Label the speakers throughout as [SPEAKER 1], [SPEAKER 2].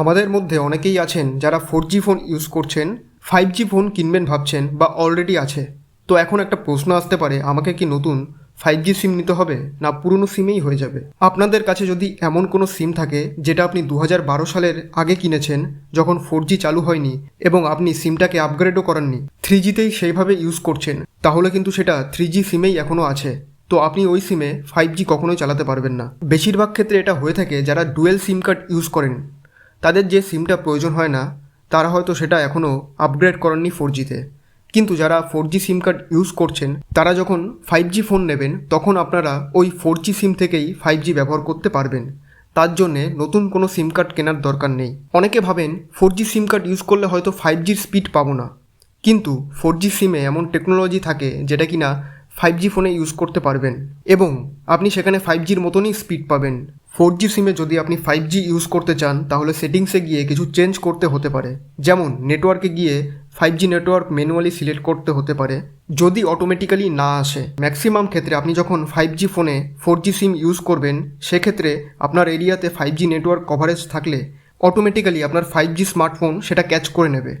[SPEAKER 1] আমাদের মধ্যে অনেকেই আছেন যারা ফোর জি ফোন ইউজ করছেন ফাইভ জি ফোন কিনবেন ভাবছেন বা অলরেডি আছে। তো এখন একটা প্রশ্ন আসতে পারে, আমাকে কি নতুন ফাইভ জি সিম নিতে হবে না পুরনো সিমেই হয়ে যাবে? আপনাদের কাছে যদি এমন কোনো সিম থাকে যেটা আপনি দু বারো সালের আগে কিনেছেন, যখন ফোর জি চালু হয়নি এবং আপনি সিমটাকে আপগ্রেডও করাননি থ্রি জিতেই সেইভাবে ইউজ করছেন, তাহলে কিন্তু সেটা থ্রি জি সিমেই এখনও আছে। তো আপনি ওই সিমে ফাইভ জি কখনোই চালাতে পারবেন না। বেশিরভাগ ক্ষেত্রে এটা হয়ে থাকে যারা ডুয়েল সিম কার্ড ইউজ করেন। তাদের যে সিমটা প্রয়োজন হয় না, তারা হয়তো সেটা এখনও আপগ্রেড করেননি ফোর জিতে কিন্তু যারা four G SIM card use করছেন, তারা যখন ফাইভ জি ফোন নেবেন, তখন আপনারা ওই ফোর জি সিম থেকেই ফাইভ জি ব্যবহার করতে পারবেন। তার জন্যে নতুন কোনো সিম কার্ড কেনার দরকার নেই। অনেকে ভাবেন four G SIM card use করলে হয়তো ফাইভ জির স্পিড পাবো না। কিন্তু ফোর জি সিমে এমন টেকনোলজি থাকে যেটা কিনা ফাইভ জি ফোনে ইউজ করতে পারবেন এবং আপনি সেখানে ফাইভ জির মতনই স্পিড পাবেন। ফোর জি সিমে যদি আপনি ফাইভ জি ইউজ করতে চান, তাহলে সেটিংসে গিয়ে কিছু চেঞ্জ করতে হতে পারে। যেমন নেটওয়ার্কে গিয়ে five G network manually select করতে হতে পারে, যদি অটোমেটিক্যালি না আসে। ম্যাক্সিমাম ক্ষেত্রে আপনি যখন ফাইভ জি ফোনে ফোর জি সিম ইউজ করবেন, সেক্ষেত্রে আপনার এরিয়াতে ফাইভ জি নেটওয়ার্ক কভারেজ থাকলে অটোমেটিক্যালি আপনার ফাইভ জি স্মার্টফোন সেটা ক্যাচ করে নেবে।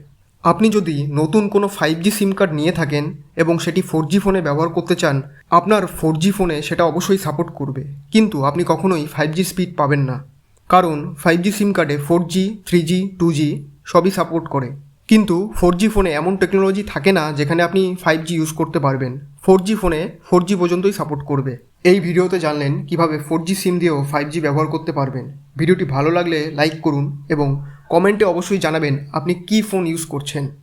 [SPEAKER 1] আপনি যদি নতুন কোনো ফাইভ জি সিম কার্ড নিয়ে থাকেন এবং সেটি ফোর জি ফোনে ব্যবহার করতে চান, আপনার ফোর জি ফোনে সেটা অবশ্যই সাপোর্ট করবে। কিন্তু আপনি কখনোই ফাইভ জি স্পিড পাবেন না। কারণ ফাইভ জি সিম কার্ডে four G three G two G সবই সাপোর্ট করে। কিন্তু ফোর জি ফোনে এমন টেকনোলজি থাকে না যেখানে আপনি ফাইভ জি ইউজ করতে পারবেন। ফোর জি ফোনে ফোর জি পর্যন্তই সাপোর্ট করবে। এই ভিডিওতে জানলেন কীভাবে ফোর জি সিম দিয়েও ফাইভ জি ব্যবহার করতে পারবেন। ভিডিওটি ভালো লাগলে লাইক করুন এবং কমেন্টে অবশ্যই জানাবেন আপনি কী ফোন ইউজ করছেন।